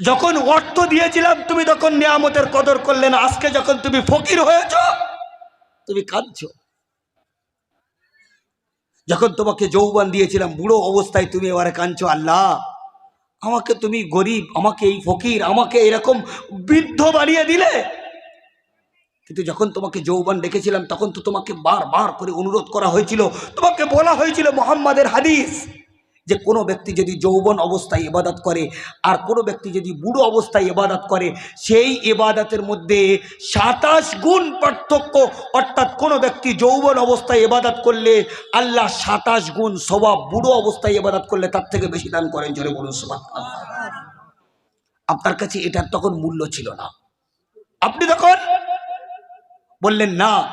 যখন অর্থ দিয়েছিলাম, তুমি তখন নিয়ামতের কদর করলে না। আজকে যখন তুমি ফকির হয়েছ, তুমি কাঁদছো। যখন তোমাকে যৌবন দিয়েছিলাম, বুড়ো অবস্থায় তুমি এবারে কাঁদছো, আল্লাহ, আমাকে তুমি গরিব, আমাকে এই ফকির, আমাকে এরকম বৃদ্ধ বানিয়ে দিলে। কিন্তু যখন তোমাকে যৌবন ডেকেছিলাম তখন তো তোমাকে বারবার করে অনুরোধ করা হয়েছিল, তোমাকে বলা হয়েছিল মোহাম্মদের হাদিস। যে কোনো ব্যক্তি যদি যৌবন অবস্থায় ইবাদত করে, আর কোনো ব্যক্তি যদি বুড়ো অবস্থায় ইবাদত করে, সেই ইবাদতের মধ্যে সাতাশ গুণ পার্থক্য, অর্থাৎ কোনো ব্যক্তি যৌবন অবস্থায় ইবাদত করলে আল্লাহ সাতাশ গুণ স্বভাব বুড়ো অবস্থায় ইবাদত করলে তার থেকে বেশি দান করেন। জোরে বলুন, সুবহানাল্লাহ। আপনার কাছে এটার তখন মূল্য ছিল না। আপনি তখন বললেন, না,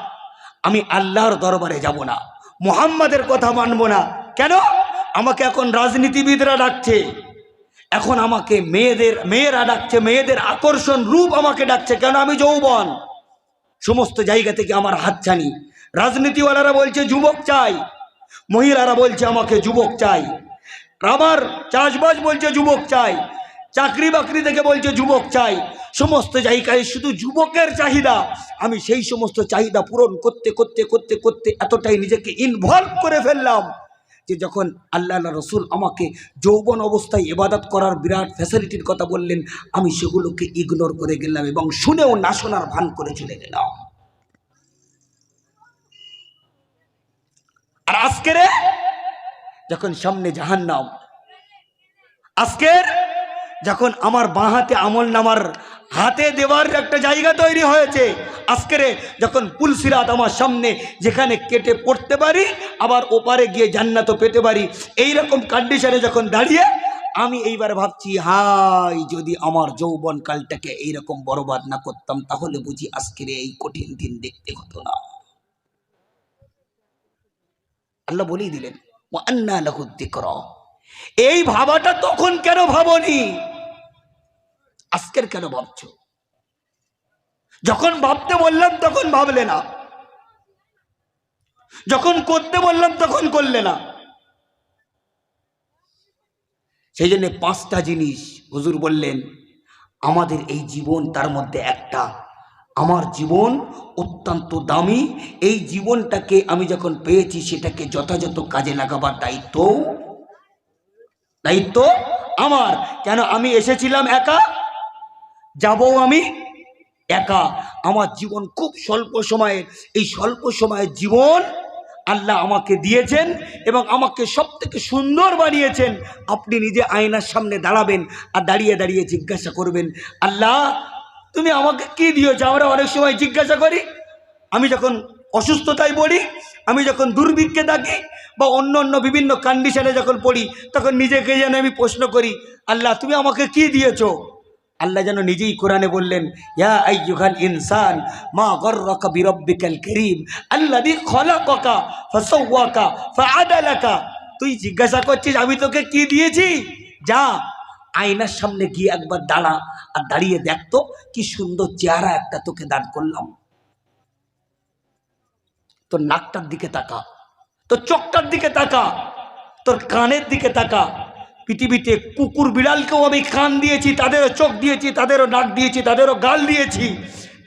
আমি আল্লাহর দরবারে যাব না। মোহাম্মদের কথা মানব না। কেন? আমাকে এখন রাজনীতিবিদরা ডাকছে। এখন আমাকে মেয়েদের, মেয়েরা ডাকছে, মেয়েদের আকর্ষণ রূপ আমাকে ডাকছে। কেন? আমি যৌবন। সমস্ত জায়গা থেকে আমার হাতছানি রাজনীতিওয়ালারা বলছে, যুবক চাই। মহিলারা বলছে, আমাকে যুবক চাই। আমার চাষবাস বলছে, যুবক চাই। চাকরি বাকরি থেকে বলছে, যুবক চাই। সমস্ত জায়গায় শুধু যুবকের চাহিদা। আমি সেই সমস্ত চাহিদা পূরণ করতে করতে করতে করতে এতটাই নিজেকে ইনভলভ করে ফেললাম। যে যখন আল্লাহ রসুল আমাকে যৌবন অবস্থায় এবাদত করার বিরাট ফ্যাসিলিটির কথা বললেন, আমি সেগুলোকে ইগনোর করে গেলাম এবং শুনেও না শোনার ভান করে চলে গেলাম। আর আজকের যখন সামনে জাহান্নাম, আজকের যখন আমার বাঁ হাতে আমল নামার হাতে দেওয়ার একটা জায়গা তৈরি হয়েছে। আজকের যখন পুলসিরাত আমার সামনে যেখানে কেটে পড়তে পারি, আবার ওপারে গিয়ে জান্নাতও পেতে পারি এই রকম কন্ডিশনে যখন দাঁড়িয়ে আমি এইবার ভাবছি, হাই, যদি আমার যৌবন কালটাকে এইরকম বরবাদ না করতাম, তাহলে বুঝি আজকের এই কঠিন দিন দেখতে হতো না। আল্লাহ বলেই দিলেন আন্না লাহুদ্দিকর এই ভাবাটা তখন কেন ভাবনি? আজকের কেন ভাবছ? যখন ভাবতে বললাম তখন ভাবলে না। যখন করতে বললাম তখন করলে না। সেই জন্য পাঁচটা জিনিস হুজুর বললেন, আমাদের এই জীবন তার মধ্যে একটা। আমার জীবন অত্যন্ত দামি। এই জীবনটাকে আমি যখন পেয়েছি সেটাকে যথাযথ কাজে লাগাবার দায়িত্ব দায়িত্ব আমার। কেন আমি এসেছিলাম একা? যাব আমি একা। আমার জীবন খুব স্বল্প সময়ের। এই স্বল্প সময়ের জীবন আল্লাহ আমাকে দিয়েছেন এবং আমাকে সব থেকে সুন্দর বানিয়েছেন। আপনি নিজে আয়নার সামনে দাঁড়াবেন আর দাঁড়িয়ে দাঁড়িয়ে জিজ্ঞাসা করবেন, আল্লাহ, তুমি আমাকে কি দিয়েছ? আমরা অনেক সময় জিজ্ঞাসা করি। আমি যখন অসুস্থতায় পড়ি, আমি যখন দুর্ভিক্ষে থাকি বা অন্য অন্য বিভিন্ন কন্ডিশনে যখন পড়ি, তখন নিজেকে যেন আমি প্রশ্ন করি, আল্লাহ, তুমি আমাকে কি দিয়েছ? আল্লাহ যেন নিজেই কোরআনে বললেন, ইয়া আইয়ুহাল ইনসান, মা গররাকা বিরাব্বিকাল কারীম, আল্লাযী খলাকাকা ফাসাওয়াকা ফাআদালাকা। তুই জিজ্ঞাসা করছিস, আমি তোকে কি দিয়েছি? যা, আয়নার সামনে গিয়ে একবার দাঁড়া আর দাঁড়িয়ে দেখতো কি সুন্দর চেহারা একটা তোকে দান করলাম। তোর নাকটার দিকে তাকা, তোর চোখটার দিকে তাকা, তোর কানের দিকে তাকা পৃথিবীতে কুকুর বিড়ালকেও আমি কান দিয়েছি, তাদেরও চোখ দিয়েছি, তাদেরও নাক দিয়েছি, তাদেরও গাল দিয়েছি।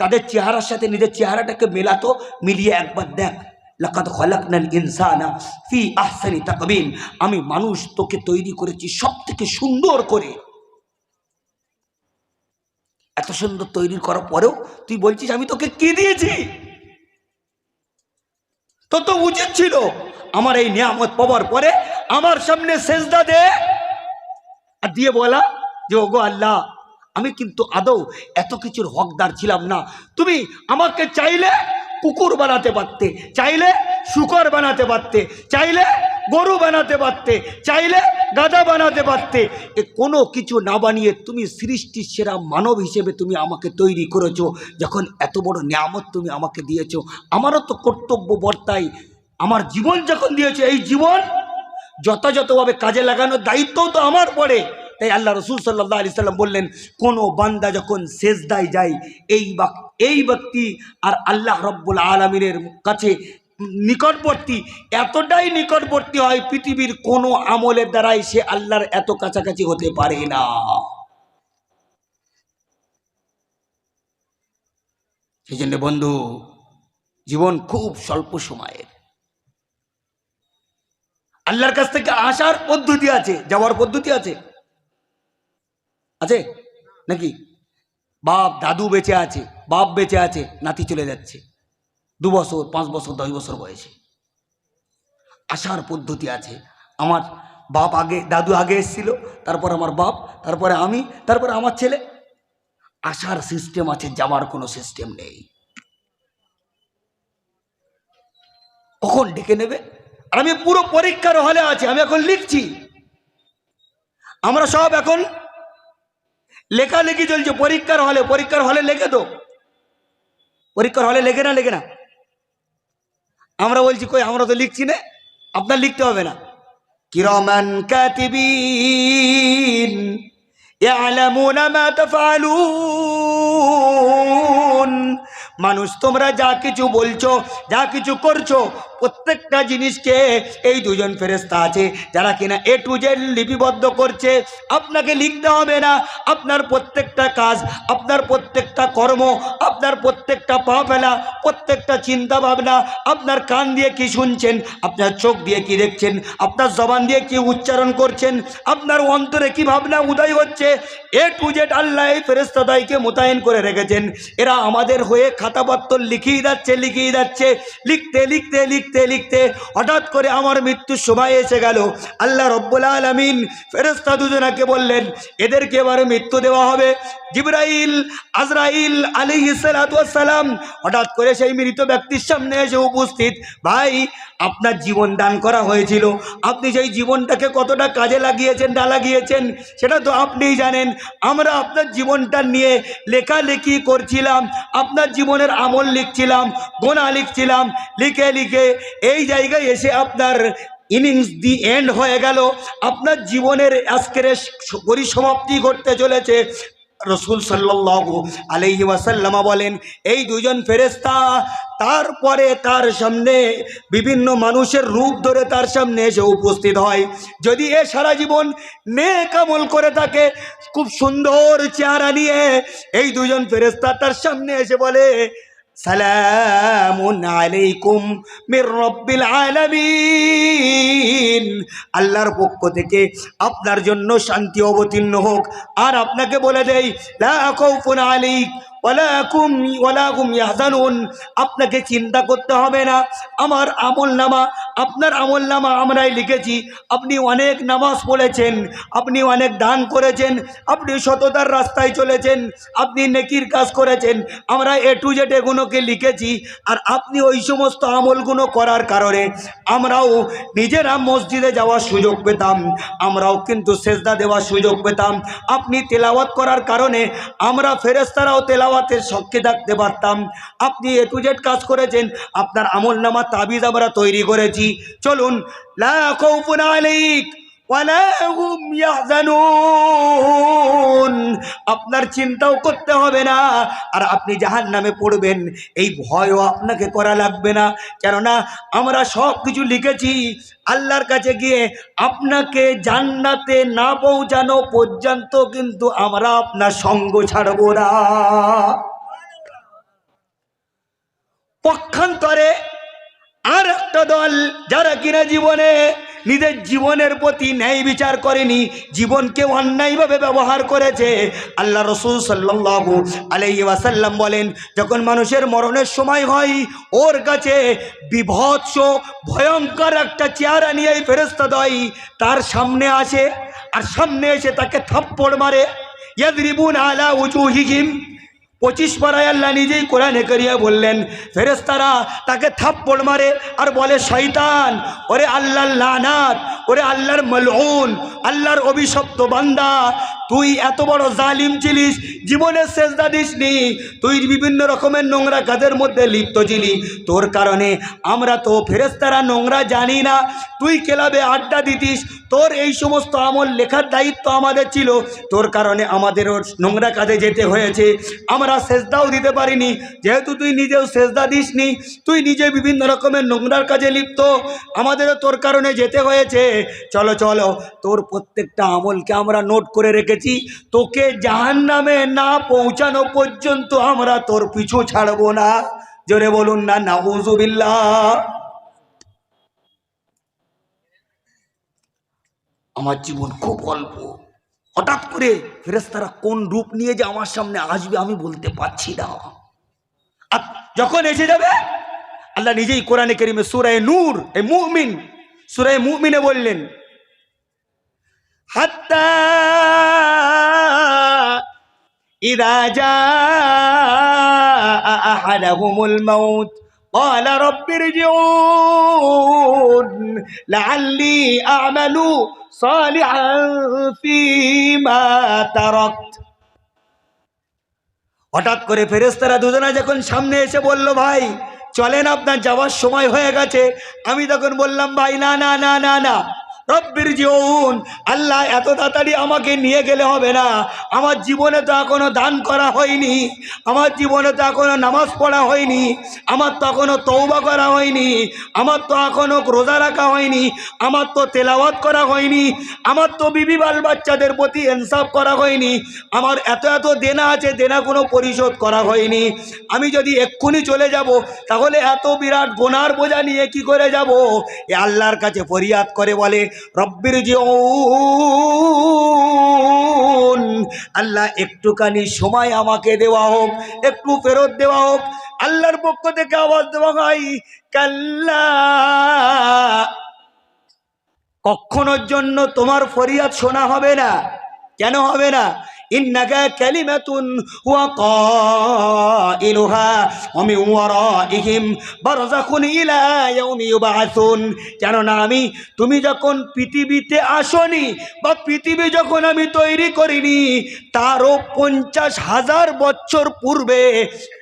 তাদের চেহারার সাথে নিজের চেহারাটাকে মেলাতো, মিলিয়ে একবার দেখ লাকাত খলাকনাল ইনসানা ফি আহসানি তাকবিন আমি মানুষ তোকে তৈরি করেছি সব থেকে সুন্দর করে। এত সুন্দর তৈরি করার পরেও তুই বলছিস আমি তোকে কি দিয়েছি? তো তো উচিত ছিল। আমার এই নিয়ামত পাওয়ার পরে আমার সামনে সেজদা দে। আর দিয়ে বলা যে, ওগো আল্লাহ, আমি কিন্তু আদৌ এত কিছুর হকদার ছিলাম না। তুমি আমাকে চাইলে কুকুর বানাতে পারতে, চাইলে শুকর বানাতে পারতে, চাইলে গরু বানাতে পারতে, চাইলে গাধা বানাতে পারতে। এ কোনো কিছু না বানিয়ে তুমি সৃষ্টির সেরা মানব হিসেবে তুমি আমাকে তৈরি করেছ। যখন এত বড় নিয়ামত তুমি আমাকে দিয়েছ, আমারও তো কর্তব্য বর্তাই আমার জীবন যখন দিয়েছ, এই জীবন যথাযথভাবে কাজে লাগানোর দায়িত্বও তো আমার পড়ে। তাই আল্লাহ রসুল সাল্লাহ আলি সাল্লাম বললেন, কোনো বান্দা যখন সেজদায় যায়, এই এই ব্যক্তি আর আল্লাহ রব্বুল আলমিনের কাছে নিকটবর্তী, এতটাই নিকটবর্তী হয় পৃথিবীর কোনো আমলের দ্বারাই সে আল্লাহর এত কাছাকাছি হতে পারে না। সেই জন্য বন্ধু, জীবন খুব স্বল্প সময়ের। আল্লাহর কাছ থেকে আসার পদ্ধতি আছে, যাওয়ার পদ্ধতি আছে। আছে? নাকি? বাপ, দাদু বেঁচে আছে, বাপ বেঁচে আছে, নাতি চলে যাচ্ছে। দু বছর, পাঁচ বছর, দশ বছর বয়সে। আসার পদ্ধতি আছে। আমার বাপ আগে, দাদু আগে এসেছিল, তারপর আমার বাপ, তারপরে আমি, তারপরে আমার ছেলে। আসার সিস্টেম আছে যাওয়ার কোনো সিস্টেম নেই। কখন ডেকে নেবে? আমি পুরো পরীক্ষার হলে আছি, আমি এখন লিখছি। আমরা সব এখন লেখালেখি চলছে পরীক্ষার হলে পরীক্ষার হলে লেখে তো পরীক্ষার হলে লেখে না লেখে না আমরা বলছি কই আমরা তো লিখছি না আপনার লিখতে হবে না কিরমান কাতিবিন يعلمون ما تفعلون মানুষ তোমরা যা কিছু বলছো যা কিছু করছো প্রত্যেকটা জিনিসকে এই দুজন ফেরেস্তা আছে, যারা কিনা এ টু জেড লিপিবদ্ধ করছে। আপনাকে লিখতে হবে না, আপনার প্রত্যেকটা কাজ, আপনার প্রত্যেকটা কর্ম, আপনার প্রত্যেকটা পা ফেলা, প্রত্যেকটা চিন্তা ভাবনা, আপনার কান দিয়ে কি শুনছেন, আপনার চোখ দিয়ে কি দেখছেন, আপনার জবান দিয়ে কি উচ্চারণ করছেন, আপনার অন্তরে কি ভাবনা উদয় হচ্ছে। এ টু জেড আল্লাহ এই ফেরেস্তাদাইকে মোতায়েন করে রেখেছেন। এরা আমাদের হয়ে খাতাপত্র লিখিয়ে যাচ্ছে লিখিয়ে যাচ্ছে লিখতে লিখতে লিখতে লিখতে লিখতে হঠাৎ করে আমার মৃত্যুর সময় এসে গেল। আল্লাহ রব্বুল আলমিন ফেরেস্তা দুজনাকে বললেন, এদেরকে এবারে মৃত্যু দেওয়া হবে। জিব্রাইল, আজরাইল আলী সালাম হঠাৎ করে সেই মৃত ব্যক্তির সামনে এসে উপস্থিত, ভাই, আপনার জীবন দান করা হয়েছিল। আপনি সেই জীবনটাকে কতটা কাজে লাগিয়েছেন, না লাগিয়েছেন, সেটা তো আপনিই জানেন। আমরা আপনার জীবনটা নিয়ে লেখালেখি করছিলাম, আপনার জীবনের আমল লিখছিলাম, গোনা লিখছিলাম, লিখে লিখে এই জায়গায় এসে আপনার ইনিংস দি এন্ড হয়ে গেল। আপনার জীবনের আজকের পরিসমাপ্তি ঘটতে চলেছে। রসুল সাল্লাহ আলহি ওয়াসাল্লামা বলেন, এই দুজন ফেরেস্তা তারপরে তার সামনে বিভিন্ন মানুষের রূপ ধরে তার সামনে এসে উপস্থিত হয়। যদি এ সারা জীবন নেক আমল করে থাকে, খুব সুন্দর চেহারা নিয়ে এই দুজন ফেরেস্তা তার সামনে এসে বলে সালামুন আলাইকুম মির রব্বিল আলামিন। আল্লাহর পক্ষ থেকে আপনার জন্য শান্তি অবতীর্ণ হোক। আর আপনাকে বলে দেই, লা খাউফুন আলাইক আপনাকে চিন্তা করতে হবে না। আমার আমল নামা, আপনার আমল নামা আমরাই লিখেছি। আপনি অনেক নামাজ পড়েছেন, আপনি অনেক দান করেছেন, আপনি সততার রাস্তায় চলেছেন, আপনি নেকির কাজ করেছেন। আমরা এ টু জেড এগুলোকে লিখেছি। আর আপনি ওই সমস্ত আমলগুলো করার কারণে আমরাও নিজেরা মসজিদে যাওয়ার সুযোগ পেতাম। আমরাও কিন্তু সেজদা দেওয়ার সুযোগ পেতাম। আপনি তেলাওয়াত করার কারণে আমরা ফেরেস্তারাও তেলাওয়াতের শক্তি থাকতে পারতাম। আপনি এ টু জেড কাজ করেছেন, আপনার আমল নামা তাবিজ আমরা তৈরি করেছি। চলুন, লা ইয়াহজানুন আপনার চিন্তাও করতে হবে না। আর আপনি জাহান নামে পড়বেন। এই ভয়ও আপনাকে করা লাগবে না। কেননা আমরা সব কিছু লিখেছি। আল্লাহর কাছে গিয়ে আপনাকে জান্নাতে না পৌঁছানো পর্যন্ত কিন্তু আমরা আপনার সঙ্গ ছাড়ব না। পক্ষান্তরে আর একটা দল যারা কিনা জীবনে নিজের জীবনের প্রতি ন্যায় বিচার করেনি, জীবনকে অন্যায়ভাবে ব্যবহার করেছে। আল্লাহ রসুল সাল্লাহ আলাই বলেন, যখন মানুষের মরণের সময় হয়, ওর কাছে বিভৎস, ভয়ঙ্কর একটা চেহারা নিয়ে ফেরস্তা দয়। তার সামনে আসে, আর সামনে এসে তাকে থাপ্পড় মারে। ইয়াদরিবুন আলা উঁচু হিজিম পঁচিশ পাড়ায় আল্লাহ নিজেই কোরআনে করিয়া বললেন ফেরেস্তারা তাকে থাপ্পড় মারে আর বলে, শয়তান, ওরে আল্লাহর লানাত, ওরে আল্লাহর মলউন, আল্লাহর অভিশপ্ত বান্দা, তুই এত বড় জালিম ছিলিস জীবনের শেষদা দিসনি, তুই বিভিন্ন রকমের নোংরা কাজের মধ্যে লিপ্ত ছিলি, তোর কারণে আমরা তো ফেরেস্তারা নোংরা জানি না, তুই ক্লাবে আড্ডা দিতিস, তোর এই সমস্ত আমল লেখার দায়িত্ব আমাদের ছিল, তোর কারণে আমাদেরও নোংরা কাজে যেতে হয়েছে, আমরা সেজদাও দিতে পারিনি। যেহেতু তুই নিজেও সেজদা দিসনি, তুই নিজে বিভিন্ন রকমের নোংরার কাজে লিপ্ত। আমাদেরও তোর কারণে যেতে হয়েছে। চলো চলো, তোর প্রত্যেকটা আমলকে আমরা নোট করে রেখেছি। তোকে জাহান নামে না পৌঁছানো পর্যন্ত আমরা তোর পিছু ছাড়বো না। জোরে বলুন না নাউজুবিল্লাহ আমার জীবন খুব অল্প। হঠাৎ করে ফেরেস্তারা কোন রূপ নিয়ে যে আমার সামনে আসবে আমি বলতে পারছি না। আর যখন এসে যাবে, আল্লাহ নিজেই কোরআনে কেরিমে সুরায় নূর, এ মুহমিন সুরায় মুহমিনে বললেন, হাত্তা ইরাজা আহারাহুমুল মাউত। قال رب ارجعون لعلي أعمل صالحا فيما تركت হঠাৎ করে ফেরেস্তারা দুজনা যখন সামনে এসে বলল ভাই চলেন আপনার যাওয়ার সময় হয়ে গেছে আমি তখন বললাম ভাই না না না না না রব্বির জীবন। আল্লাহ, এত তাড়াতাড়ি আমাকে নিয়ে গেলে হবে না। আমার জীবনে তো এখনও দান করা হয়নি। আমার জীবনে তো এখনও নামাজ পড়া হয়নি। আমার তো এখনও তৌবা করা হয়নি। আমার তো এখনও রোজা রাখা হয়নি। আমার তো তেলাওয়াত করা হয়নি। আমার তো বিবি বাল বাচ্চাদের প্রতি ইনসাফ করা হয়নি। আমার এত এত দেনা আছে দেনা কোনো পরিশোধ করা হয়নি। আমি যদি এক্ষুনি চলে যাব, তাহলে এত বিরাট গোনার বোঝা নিয়ে কি করে যাব? এ আল্লাহর কাছে ফরিয়াদ করে বলে রব্বির আল্লাহ একটুখানি সময় আমাকে দেওয়া হোক, একটু ফেরত দেওয়া হোক, আল্লাহর পক্ষ থেকে আওয়াজ দেওয়া হয়, কাল্লা। কখনোর জন্য তোমার ফরিয়াদ শোনা হবে না, কেন হবে না? ইন্নাকা কালিমাতুন হুয়া কাইলুহা ওয়া মিন ওয়ারাইহিম বারযাখুন ইলা ইয়াউমি ইউবআসুন। জানো আমি, তুমি যখন পৃথিবীতে আসনি বা পৃথিবী যখন আমি তৈরি করিনি, তারও পঞ্চাশ হাজার বছর পূর্বে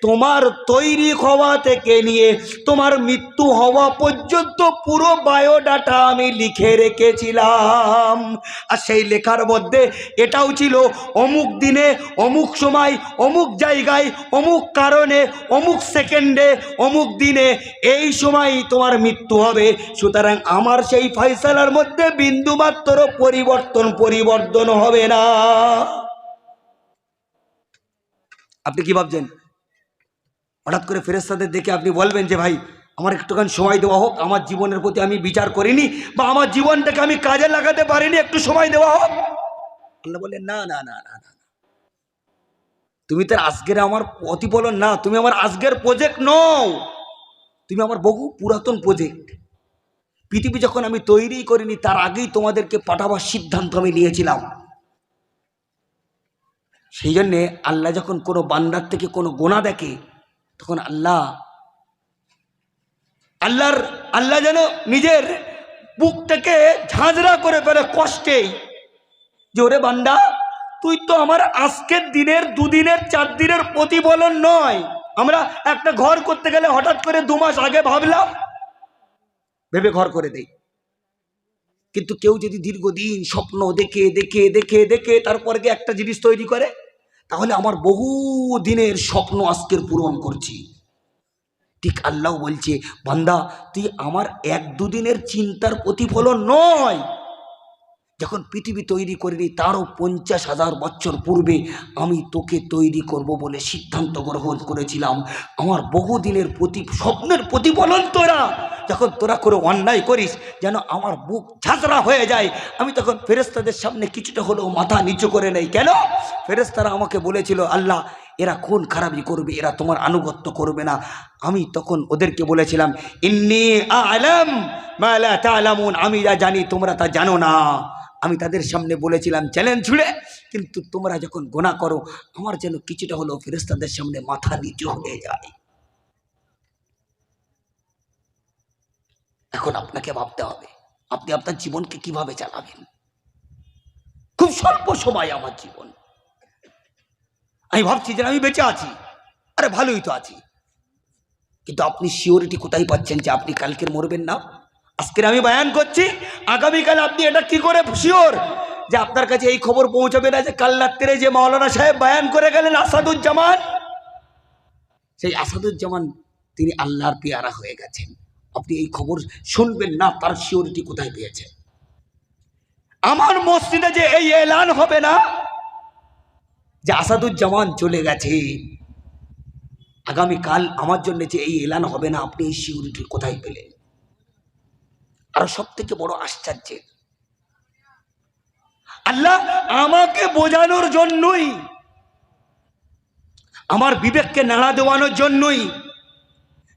তোমার তৈরি হওয়া থেকে নিয়ে তোমার মৃত্যু হওয়া পর্যন্ত পুরো বায়োডাটা আমি লিখে রেখেছিলাম। আর সেই লেখার মধ্যে এটাও ছিল অমুক দিনে, অমুক সময়, অমুক জায়গায়, অমুক কারণে, অমুক সেকেন্ডে, অমুক দিনে এই সময় তোমার মৃত্যু হবে। সুতরাং আমার সেই ফয়সালার মধ্যে বিন্দুমাত্র পরিবর্তন পরিবর্তন হবে না। আপনি কি ভাবছেন? হঠাৎ করে ফেরেস্তাদের দেখে আপনি বলবেন যে, ভাই, আমার একটুখানি সময় দেওয়া হোক, আমার জীবনের প্রতি আমি বিচার করিনি বা আমার জীবনটাকে আমি কাজে লাগাতে পারিনি, একটু সময় দেওয়া হোক। আল্লাহ বললেন না না না না না তুমি তার আজকের আমার প্রতিফলন না, তুমি আমার আজকের প্রজেক্ট নও। তুমি আমার বহু পুরাতন প্রজেক্ট পৃথিবী যখন আমি তৈরি করিনি, তার আগেই তোমাদেরকে পাঠাবার সিদ্ধান্ত আমি নিয়েছিলাম। সেই জন্যে আল্লাহ যখন কোনো বান্দার থেকে কোনো গোনা দেখে, তখন আল্লাহ, আল্লাহর, আল্লাহ যেন নিজের বুকটাকে ঝাঁঝরা করে ফেলে কষ্টেই যে ওরে বান্দা, তুই তো আমার আজকের দিনের, দুদিনের চার দিনের প্রতিফলন নয়। আমরা একটা ঘর করতে গেলে হঠাৎ করে দু মাস আগে ভাবলাম, ভেবে ঘর করে দেই। কিন্তু কেউ যদি দীর্ঘদিন স্বপ্ন দেখে দেখে দেখে দেখে তারপরে গিয়ে একটা জিনিস তৈরি করে, তাহলে আমার বহু দিনের স্বপ্ন আজকের পূরণ করছি। ঠিক আল্লাহ বলছে, বান্দা, তুই আমার এক দুদিনের চিন্তার প্রতিফলন নয়। যখন পৃথিবী তৈরি করিনি তারও পঞ্চাশ হাজার বছর পূর্বে আমি তোকে তৈরি করব বলে সিদ্ধান্ত গ্রহণ করেছিলাম। আমার বহুদিনের প্রতি, স্বপ্নের প্রতিফলন তোরা। যখন তোরা করে অন্যায় করিস, যেন আমার বুক ঝাঁঝরা হয়ে যায়, আমি তখন ফেরেস্তাদের সামনে কিছুটা হলেও মাথা নিচু করে নেই। কেন? ফেরেস্তারা আমাকে বলেছিল, আল্লাহ, এরা খুন খারাপই করবে, এরা তোমার আনুগত্য করবে না। আমি তখন ওদেরকে বলেছিলাম, ইন্নি আলাম আমি যা জানি, তোমরা তা জানো না। আমি তাদের সামনে বলেছিলাম, চ্যালেঞ্জ ছুড়ে। কিন্তু তোমরা যখন গোনা করো, আমার যেন কিছুটা হলেও ফেরেস্তাদের সামনে মাথা নিচু হয়ে যায়। এখন আপনাকে ভাবতে হবে, আপনি আপনার জীবনকে কীভাবে চালাবেন? খুব স্বল্প সময় আমার জীবন। আমি ভাবছি যে আমি বেঁচে আছি। আরে ভালোই তো আছি। কিন্তু আপনি সিওরিটি কোথায় পাচ্ছেন যে আপনি কালকের মরবেন না? আজকের আমি বয়ান করছি, আগামীকাল আপনি এটা কি করে শিওর? যে আপনার কাছে এই খবর পৌঁছাবে না যে কাল রাত্রে যে মাওলানা সাহেব বয়ান করে গেলেন আসাদুজ্জামান? সেই আসাদুজ্জামান, তিনি আল্লাহর পেয়ারা হয়ে গেছেন। আপনি এই খবর শুনবেন না, তার শিওরিটি কোথায় পেয়েছেন আমার মসজিদে যে এই এলান হবে না, যে আসাদুজ্জামান চলে গেছে, আগামীকাল আমার জন্য যে এই এলান হবে না, আপনি এই সিউরিটি কোথায় পেলেন? আর সব থেকে বড় আশ্চর্যের আল্লাহ আমাকে বোঝানোর জন্যই, আমার বিবেককে নাড়া দেওয়ানোর জন্যই,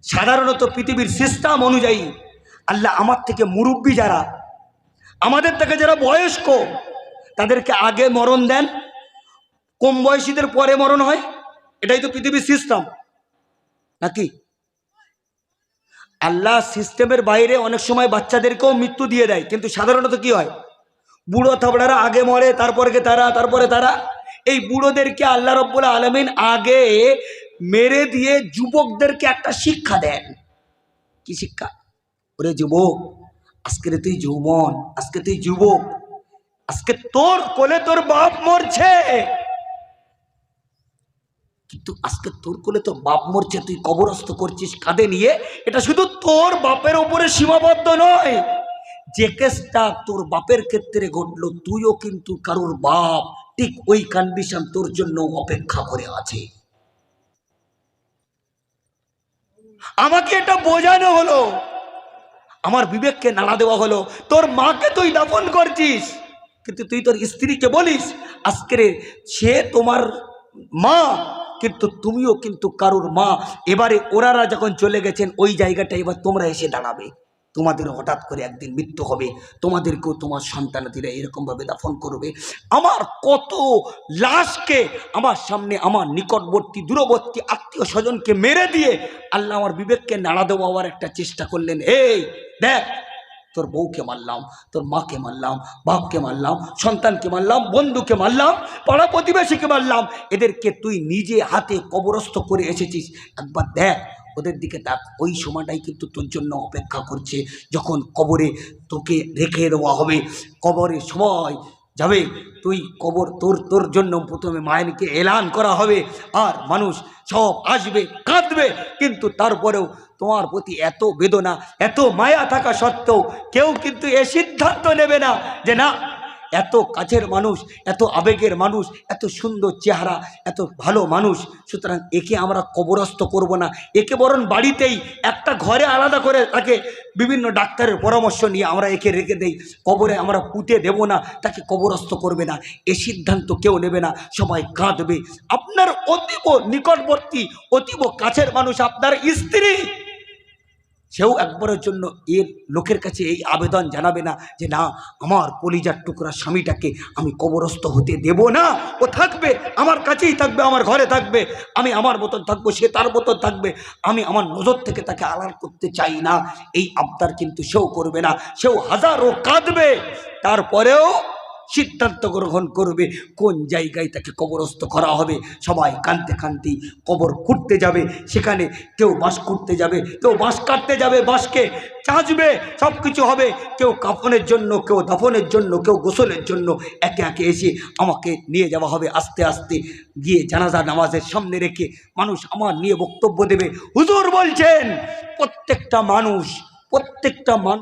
সাধারণত পৃথিবীর সিস্টেম অনুযায়ী আল্লাহ আমার থেকে মুরব্বী যারা, আমাদের থেকে যারা বয়স্ক, তাদেরকে আগে মরণ দেন, কম বয়সীদের পরে মরণ হয়, এটাই তো পৃথিবীর সিস্টেম, নাকি? আল্লাহ সিস্টেমের বাইরে অনেক সময় বাচ্চাদেরকেও মৃত্যু দিয়ে দেয়, কিন্তু সাধারণত কি হয়? বুড়ো থাবড়ারা আগে মরে, তারপরে তারা তারপরে তারা? এই বুড়োদেরকে আল্লাহ রব্বুল আলমিন আগে মেরে দিয়ে যুবকদেরকে একটা শিক্ষা দেন। কি শিক্ষা? ওরে যুবক, আজকে তুই যৌবন, আজকে তুই যুবক, আজকে তোর কোলে তোর বাপ মরছে। কিন্তু আজকে তোর কোলে তোর বাপ মরছে, তুই কবরস্থ করছিস কাঁধে নিয়ে। এটা শুধু তোর বাপের ওপরে সীমাবদ্ধ নয়। যে কেসটা তোর বাপের ক্ষেত্রে ঘটলো, তুইও কিন্তু কারোর বাপ। ঠিক ওই কন্ডিশন তোর জন্য অপেক্ষা করে আছে। আমাকে এটা বোঝানো হলো। আমার বিবেককে নাড়া দেওয়া হলো। তোর মাকে তুই দাফন করছিস। কিন্তু তুই তোর স্ত্রীকে বলিস আজকে সে তোমার মা কিন্তু তুমিও কিন্তু কারুর মা। এবারে ওনারা যখন চলে গেছেন, ওই জায়গাটা এবার তোমরা এসে দাঁড়াবে। তোমাদের হঠাৎ করে একদিন মৃত্যু হবে। তোমাদেরকেও তোমার সন্তানাদিরা এরকমভাবে দাফন করবে। আমার কত লাশকে আমার সামনে, আমার নিকটবর্তী, দূরবর্তী আত্মীয় স্বজনকে মেরে দিয়ে আল্লাহ আমার বিবেককে নাড়া দেওয়ার একটা চেষ্টা করলেন। এই, দেখ তোর বউকে মারলাম, তোর মাকে মারলাম, বাপকে মারলাম, সন্তানকে মারলাম, বন্ধুকে মারলাম, পাড়া প্রতিবেশীকে মারলাম। এদেরকে তুই নিজে হাতে কবরস্থ করে এসেছিস। একবার দেখ, ওদের দিকে দেখ ওই সময়টাই কিন্তু তোর জন্য অপেক্ষা করছে। যখন কবরে তোকে রেখে দেওয়া হবে কবরে সময় যাবে। তুই কবর তোর তোর জন্য প্রথমে মায়েরকে এলান করা হবে। আর মানুষ সব আসবে, কাঁদবে। কিন্তু তারপরেও তোমার প্রতি এত বেদনা, এত মায়া থাকা সত্ত্বেও কেউ কিন্তু এ সিদ্ধান্ত নেবে না যে না এত কাছের মানুষ, এত আবেগের মানুষ, এত সুন্দর চেহারা, এত ভালো মানুষ। সুতরাং একে আমরা কবরস্থ করব না। একে বরং বাড়িতেই একটা ঘরে আলাদা করে তাকে বিভিন্ন ডাক্তারের পরামর্শ নিয়ে আমরা একে রেখে দেই। কবরে আমরা পুঁতে দেব না, তাকে কবরস্থ করবে না। এ সিদ্ধান্ত কেউ নেবে না, সবাই কাঁদবে। আপনার অতীব নিকটবর্তী, অতীব কাছের মানুষ, আপনার স্ত্রী সেও একবারের জন্য এর লোকের কাছে এই আবেদন জানাবে না যে, না, আমার কলিজার টুকরা স্বামীটাকে আমি কবরস্থ হতে দেব না। ও থাকবে, আমার কাছেই থাকবে, আমার ঘরে থাকবে। আমি আমার মতন থাকব, সে তার মতন থাকবে। আমি আমার নজর থেকে তাকে আড়াল করতে চাই না। এই আবদার কিন্তু সেও করবে না। সেও হাজারো কাঁদবে। তারপরেও সিদ্ধান্ত গ্রহণ করবে। কোন জায়গায় তাকে কবরস্থ করা হবে? সবাই কানতে কানতে কবর খুঁড়তে যাবে। সেখানে কেউ বাস খুঁড়তে যাবে, কেউ বাস কাটতে যাবে, বাসকে চাঁচবে সব কিছু হবে। কেউ কাফনের জন্য, কেউ দাফনের জন্য, কেউ গোসলের জন্য একে একে এসে আমাকে নিয়ে যাওয়া হবে আস্তে আস্তে। গিয়ে জানাজা নামাজের সামনে রেখে মানুষ আমার নিয়ে বক্তব্য দেবে। হুজুর বলছেন, প্রত্যেকটা মানুষ প্রত্যেকটা মানুষ